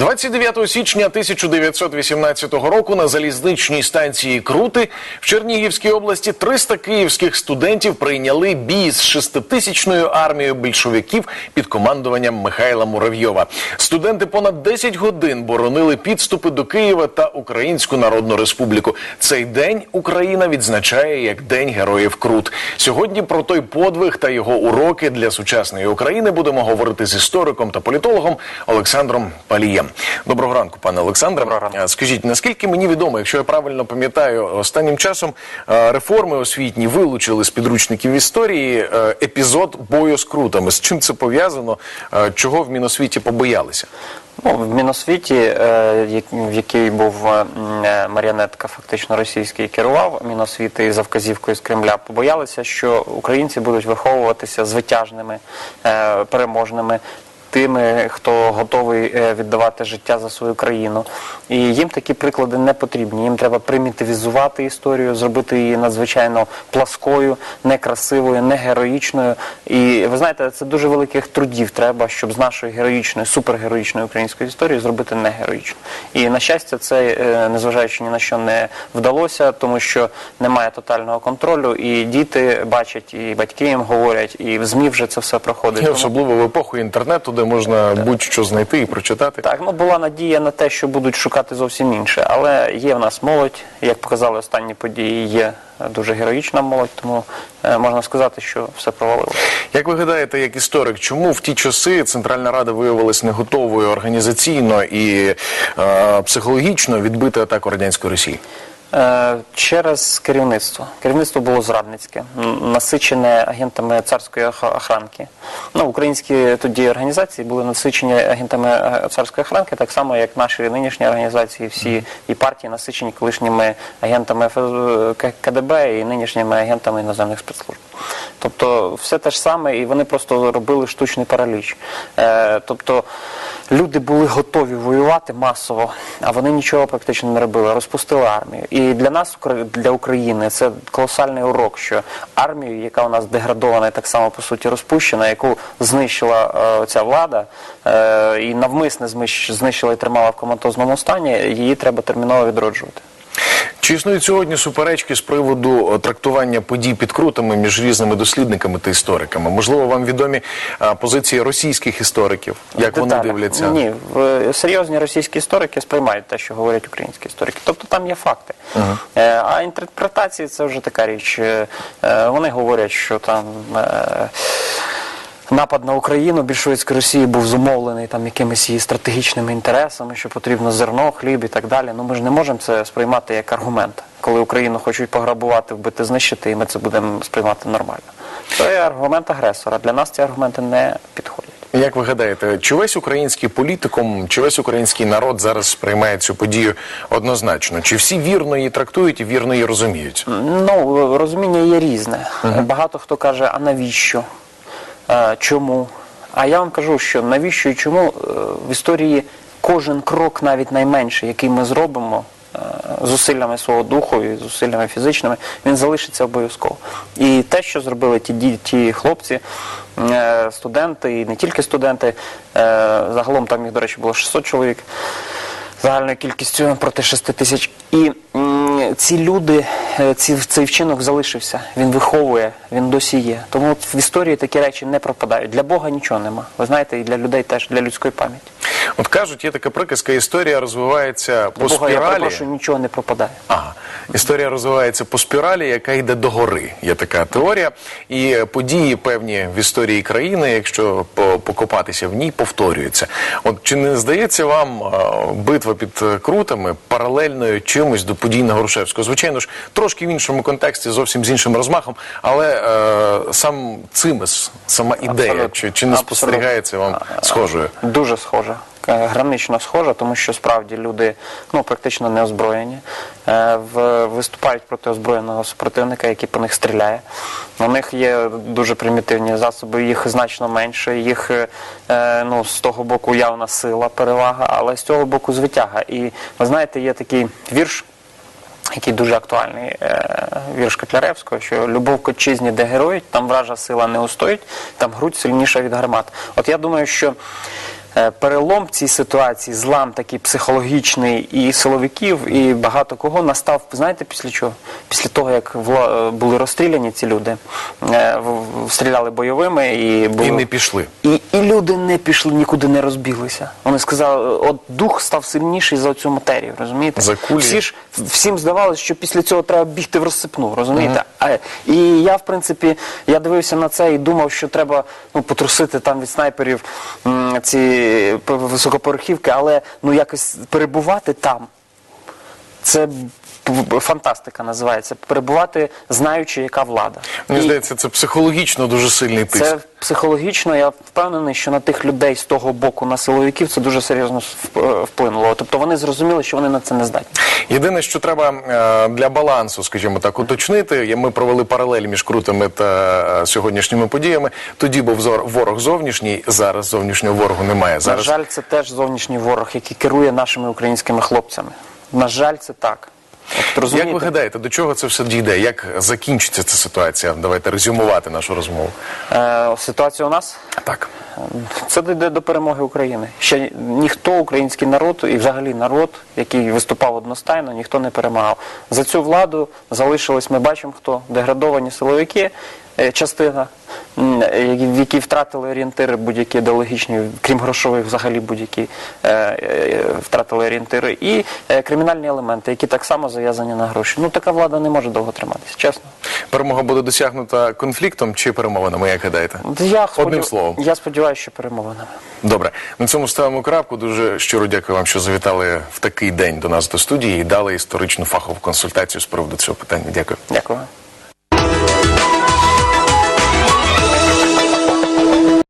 29 січня 1918 року на залізничній станції Крути в Чернігівській області 300 київських студентів прийняли бій з шеститисячною армією більшовиків під командуванням Михайла Муравйова. Студенти понад 10 годин боронили підступи до Києва та Українську Народну Республіку. Цей день Україна відзначає як День Героїв Крут. Сьогодні про той подвиг та його уроки для сучасної України будемо говорити з істориком та політологом Олександром Палієм. Доброго ранку, пане Олександре. Доброго ранку. Е, Скажіть, наскільки мені відомо, якщо я правильно пам'ятаю, останнім часом е, реформи освітні вилучили з підручників історії е, епізод бою з крутами. З чим це пов'язано? Чого в Міносвіті побоялися? Ну, в Міносвіті, в який був маріонетка, фактично російський керував Міносвіти і за вказівкою з Кремля, побоялися, що українці будуть виховуватися звитяжними, переможними. Тими, хто готовий е, віддавати життя за свою країну, і їм такі приклади не потрібні. Їм треба примітивізувати історію, зробити її надзвичайно пласкою, некрасивою, не героїчною. І ви знаєте, це дуже великих трудів треба, щоб з нашої героїчної, супергероїчної української історії зробити не героїчну. І на щастя, це е, незважаючи ні на що не вдалося, тому що немає тотального контролю, і діти бачать, і батьки їм говорять, і в змі вже це все проходить. І особливо в епоху інтернету, де можна будь-що знайти і прочитати. так, ну була надія на те, що будуть шукати зовсім інше, але є в нас молодь, як показали останні події, є дуже героїчна молодь, тому е, можна сказати, що все провалилося. Як ви гадаєте, як історик, чому в ті часи Центральна Рада виявилась не готовою організаційно і е, психологічно відбити атаку радянської Росії? Е, Через керівництво. Керівництво було зрадницьке, насичене агентами царської охранки. Ну, українські тоді організації були насичені агентами е, царської охранки, так само як наші нинішні організації, всі і партії насичені колишніми агентами КДБ і нинішніми агентами іноземних спецслужб. Тобто все те ж саме, і вони просто робили штучний параліч. Е, тобто люди були готові воювати масово, а вони нічого практично не робили, розпустили армію. І для нас, для України, це колосальний урок, що армію, яка у нас деградована і так само по суті розпущена, яку знищила е, ця влада е, і навмисне знищила і тримала в коматозному стані, її треба терміново відроджувати. Чи існують сьогодні суперечки з приводу е, трактування подій під крутами між різними дослідниками та істориками? Можливо, вам відомі е, позиції російських істориків, як вони дивляться? Ні, серйозні російські історики сприймають те, що говорять українські історики. Тобто там є факти. Е, А інтерпретації це вже така річ. Е, е, Вони говорять, що там. е, Напад на Україну більшовицької Росії був зумовлений там якимись її стратегічними інтересами, що потрібно зерно, хліб і так далі. Ну ми ж не можемо це сприймати як аргумент, коли Україну хочуть пограбувати, вбити, знищити, і ми це будемо сприймати нормально. Це є аргумент агресора. Для нас ці аргументи не підходять. Як ви гадаєте, чи весь український політикум, чи весь український народ зараз сприймає цю подію однозначно? Чи всі вірно її трактують і вірно її розуміють? Ну, розуміння є різне. Багато хто каже, а навіщо? Чому? А я вам кажу, що навіщо і чому е, в історії кожен крок, навіть найменший, який ми зробимо е, зусиллями свого духу і зусиллями фізичними, він залишиться обов'язково. І те, що зробили ті, ті хлопці, е, студенти, і не тільки студенти, загалом там їх, до речі, було 600 чоловік загальною кількістю проти 6 тисяч. І ці люди, е, ці, цей вчинок залишився. Він виховує, він досі є. Тому в історії такі речі не пропадають. Для Бога нічого нема. Ви знаєте, і для людей теж, для людської пам'яті. От кажуть, є така приказка, історія розвивається по Бога, я спіралі. перепрошую, нічого не пропадає. Ага. Історія розвивається по спіралі, яка йде до гори. Є така теорія. І події певні в історії країни, якщо покопатися в ній, повторюються. От чи не здається вам битва під крутами паралельною чимось до подій на Грушевського? Звичайно ж, трошки в іншому контексті, зовсім з іншим розмахом, але е, сам цимес, сама ідея, Абсолютно. чи, чи не Абсолютно. спостерігається вам схожою? Дуже схожа. Е, Гранично схожа, тому що справді люди ну практично не озброєні, е, виступають проти озброєного супротивника, який по них стріляє. У них є дуже примітивні засоби, їх значно менше. Їх е, ну з того боку явна сила, перевага, але з цього боку звитяга. І ви знаєте, є такий вірш. Який дуже актуальний вірш Котляревського, що любов к отчизні, де героїть, там вража сила не устоїть, там грудь сильніша від гармат. От я думаю, що перелом в цій ситуації, злам такий психологічний і силовиків, і багато кого настав, знаєте, після чого? Після того, як вла- е, були розстріляні ці люди, е, стріляли бойовими і були... І не пішли. І, і люди не пішли, нікуди не розбіглися. Вони сказали, от дух став сильніший за цю матерію, розумієте? За кулі. Всі ж всім здавалося, що після цього треба бігти в розсипну, розумієте? А, і я, в принципі, я дивився на це і думав, що треба ну, потрусити там від снайперів ці високоповерхівки, але ну якось перебувати там. Це фантастика називається. Перебувати, знаючи, яка влада. Мені І- здається, це психологічно дуже сильний тиск. це психологічно, я впевнений, що на тих людей з того боку, на силовиків, це дуже серйозно вплинуло. Тобто вони зрозуміли, що вони на це не здатні. Єдине, що треба е, для балансу, скажімо так, уточнити. Ми провели паралель між крутими та е, сьогоднішніми подіями. Тоді був ворог зовнішній, зараз зовнішнього ворогу немає. Зараз На жаль, це теж зовнішній ворог, який керує нашими українськими хлопцями. На жаль, це так. От, як ви гадаєте, до чого це все дійде? Як закінчиться ця ситуація? Давайте резюмувати нашу розмову. Е, ситуація у нас Так. це дійде до перемоги України. Ще ніхто, український народ і взагалі народ, який виступав одностайно, ніхто не перемагав. За цю владу залишились, ми бачимо хто деградовані силовики, частина, е, які- в які втратили орієнтири будь-які ідеологічні, крім грошових, взагалі будь-які е, е, втратили орієнтири, і кримінальні елементи, які так само зав'язані на гроші. Ну така влада не може довго триматися, чесно. Перемога буде досягнута конфліктом чи перемовинами, як гадаєте? Я Одним сподів- словом. Я сподіваюся, що перемовинами. Добре, на цьому ставимо крапку. Дуже щиро дякую вам, що завітали в такий день до нас до студії і дали історичну фахову консультацію з приводу цього питання. Дякую. Дякую.